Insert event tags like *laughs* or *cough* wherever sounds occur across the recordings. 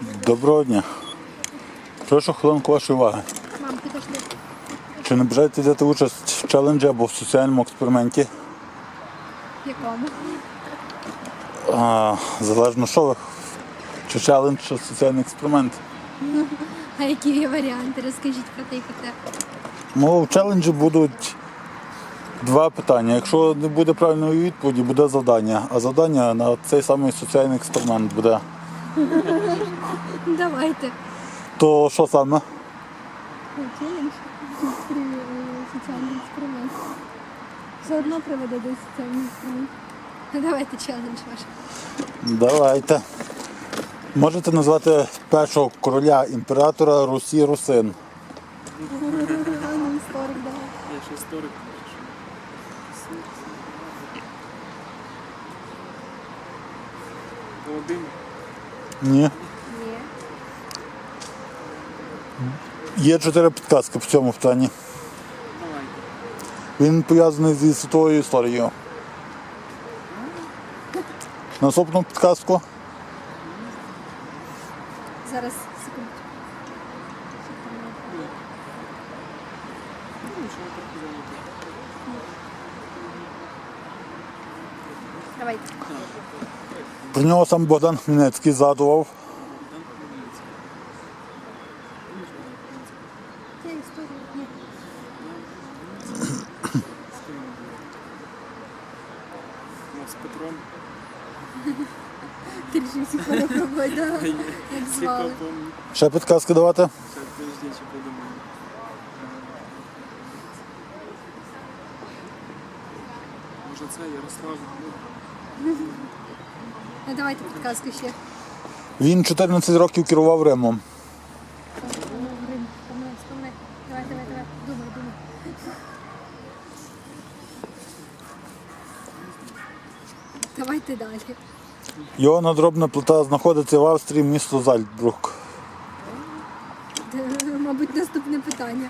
Доброго дня. Прошу хвилинку вашої уваги. Чи не бажаєте взяти участь в челенджі або в соціальному експерименті? Якому? А, залежно що ви. Чи челендж, чи соціальний експеримент. А які є варіанти? Розкажіть про те і про те. Ну, в челенджі будуть два питання. Якщо не буде правильної відповіді, буде завдання. А завдання на цей самий соціальний експеримент буде. Давайте. То що саме? Челендж. Соціальний експеримент. Все одно приведе до соціального експерименту. Давайте челендж ваш. Давайте. Можете назвати першого короля імператора Русі Русин. Історик, давай. Я ще історик. Володимир. Ні. Ні. Є чотири підказки по цьому питанні. Він пов'язаний зі світовою історією. Наступну підказку. Зараз, секунду. Ну, трохи. Давайте. Про нього сам Богдан Хмельницький згадував. Ну, з Петром. *laughs* Ти всіх перепробувати. *laughs* Як звали. Ще підказки давати. Подожди, ще подумаю. Може це Ярослав? Ну, Ну, давайте підказку ще. Він 14 років керував Римом. Давай, давай, давай. Думай, думай. Давайте далі. Його надробна плита знаходиться в Австрії, місто Зальцбрук. Мабуть, наступне питання.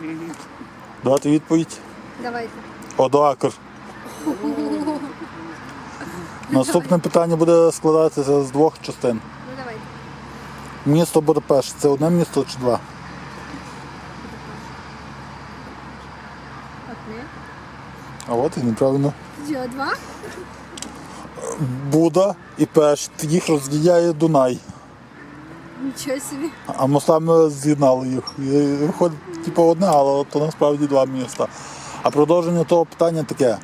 Давати відповідь. Давайте. Одоакр. Наступне питання буде складатися з двох частин. Ну давайте. Місто Будапешт це одне місто чи два? Одне. А от і неправильно. Що, два? Буда і Пешт. Їх розділяє Дунай. Нічого собі. А мостами з'єднали їх. І виходить, типу, одне, але то насправді два міста. А продовження того питання таке: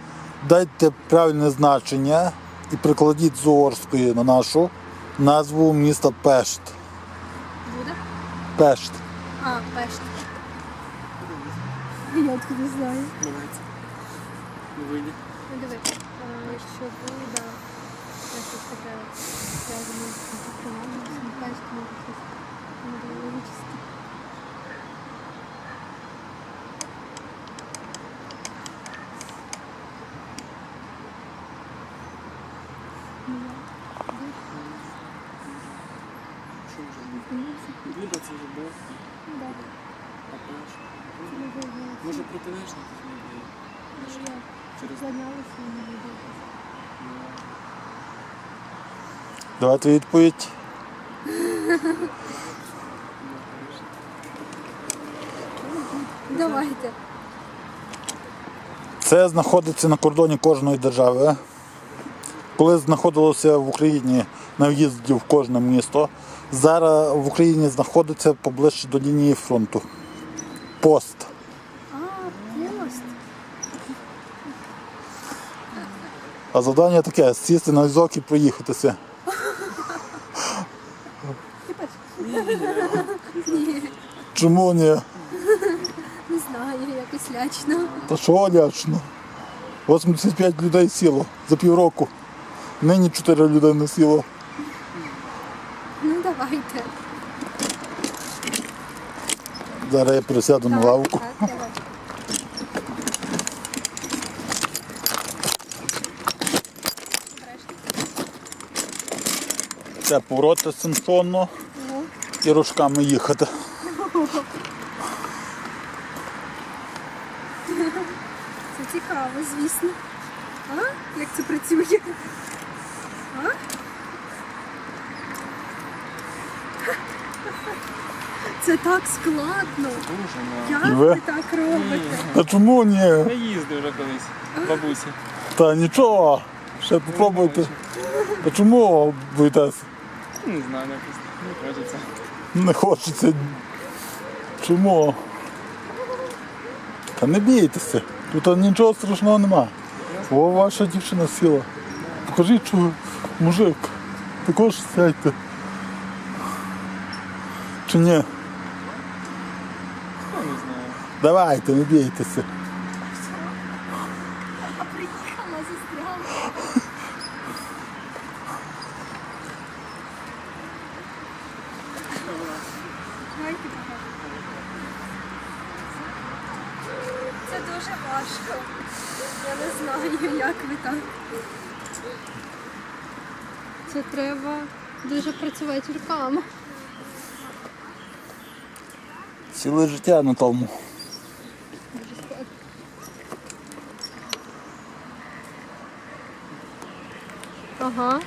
дайте правильне значення і прикладіть з угорської на нашу назву міста Пешт. Буде? Пешт. А, пешт. Я откуда знаю. давайте. Ну, вийде. Ну. Е, Що Буда. Це щось таке з програмою, з пешт, може щось методологічне. Що може це Пеш. Це не. Я Через зайнялася і не буду. Давайте відповідь. Давайте. Це знаходиться на кордоні кожної держави. Коли знаходилося в Україні на в'їзді в кожне місто, зараз в Україні знаходиться поближче до лінії фронту. Пост. А, пост. А завдання таке сісти на візок і проїхатися. Чому ні? не знаю, якось лячно. Та що лячно? 85 людей сіло за півроку. Нині 4 людини сіло. Ну давайте. Зараз я пересяду на лавку. Так, давай. Це повороти синхронно Ну, і ручками їхати. це цікаво, звісно. А? Як це працює? Це так складно. Дуже ну. Як Ви? ви так робите? Та чому ні? Я їздив вже колись. Бабусі. Та нічого. Ще попробуйте. Та чому боїтесь? Не знаю, якось не хочеться. Не хочеться. Чому? Та не бійтеся. Тут нічого страшного нема. О, ваша дівчина сіла. Покажіть, ви мужик. Також сядьте. Чи ні? Ну, не знаю. Давайте, не бійтеся. Приїхала, застряла. Це дуже важко. Я не знаю, як ви так. Це треба дуже працювати руками. Ціле життя на тому. Ага.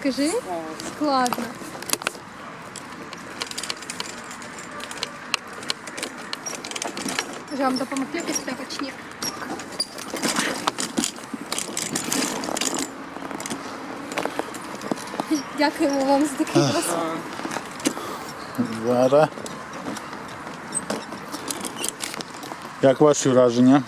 Скажи, складно. Вже вам допомогли якось треба чи ні? Дякуємо вам за такий досвід. Зараз. Як ваші враження?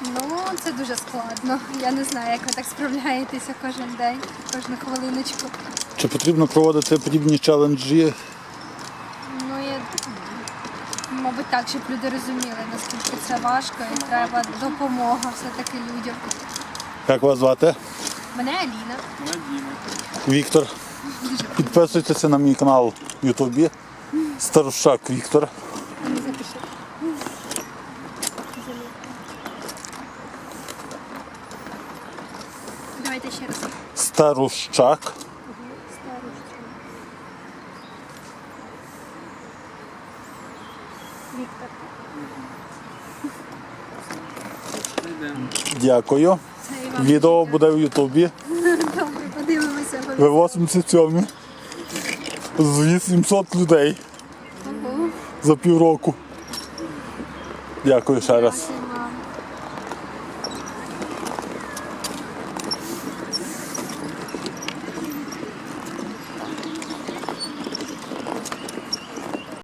Ну, це дуже складно. Я не знаю, як ви так справляєтеся кожен день, кожну хвилиночку. Чи потрібно проводити подібні челенджі? Ну, я, мабуть, так, щоб люди розуміли, наскільки це важко і треба допомога все-таки людям. Як вас звати? Мене Аліна. Надіна. Віктор. Підписуйтеся на мій канал в Ютубі. Старощак Віктор. Давайте ще раз. Старощак. Віктор. Дякую. Відео буде в Ютубі. Добре, подивимося. Ви 87 з 800 людей за півроку. Дякую ще раз.